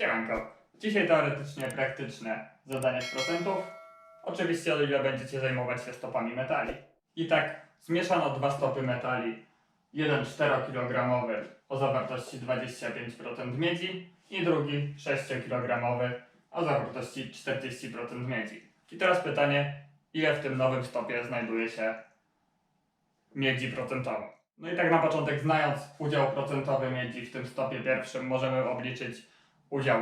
Siemanko. Dzisiaj teoretycznie praktyczne zadanie z procentów. Oczywiście o ile będziecie zajmować się stopami metali. I tak zmieszano dwa stopy metali. Jeden 4-kilogramowy o zawartości 25% miedzi i drugi 6-kilogramowy o zawartości 40% miedzi. I teraz pytanie, ile w tym nowym stopie znajduje się miedzi procentowej? No i tak na początek, znając udział procentowy miedzi w tym stopie pierwszym, możemy obliczyć udział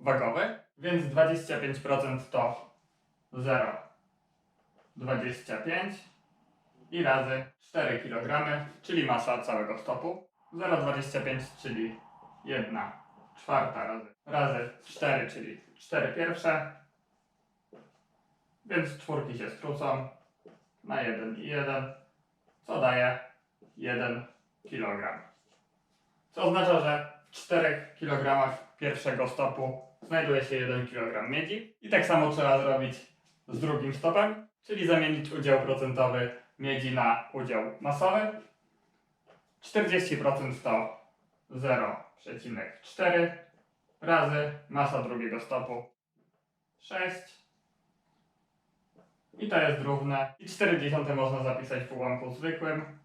wagowy, więc 25% to 0,25 i razy 4 kg, czyli masa całego stopu. 0,25, czyli 1 czwarta razy, razy 4, czyli 4 pierwsze, więc czwórki się skrócą na 1 i 1, co daje 1 kg. Co oznacza, że 4 kg pierwszego stopu znajduje się 1 kg miedzi. I tak samo trzeba zrobić z drugim stopem, czyli zamienić udział procentowy miedzi na udział masowy. 40% to 0,4 razy masa drugiego stopu 6. I to jest równe. I 0,4 można zapisać w ułamku zwykłym.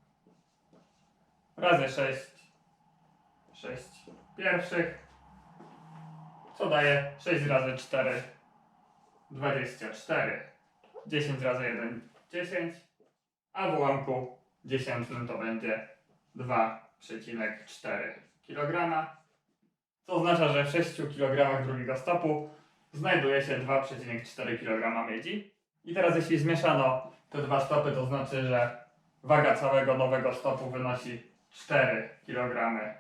Razy 6 6 pierwszych, co daje? 6 razy 4, 24. 10 razy 1, 10, a w ułamku dziesiętnym to będzie 2,4 kg, co oznacza, że w 6 kg drugiego stopu znajduje się 2,4 kg miedzi. I teraz jeśli zmieszano te dwa stopy, to znaczy, że waga całego nowego stopu wynosi 4 kg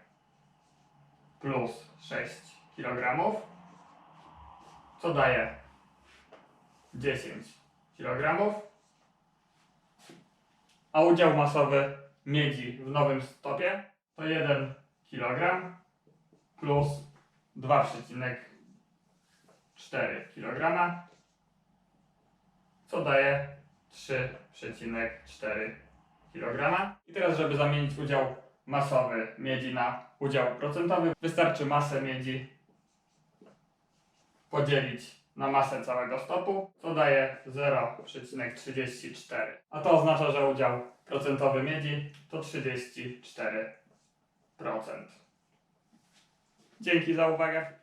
plus 6 kg, co daje 10 kg, a udział masowy miedzi w nowym stopie to 1 kg plus 2,4 kg, co daje 3,4 kg. I teraz, żeby zamienić udział masowy miedzi na udział procentowy, wystarczy masę miedzi podzielić na masę całego stopu, co daje 0,34. A to oznacza, że udział procentowy miedzi to 34%. Dzięki za uwagę.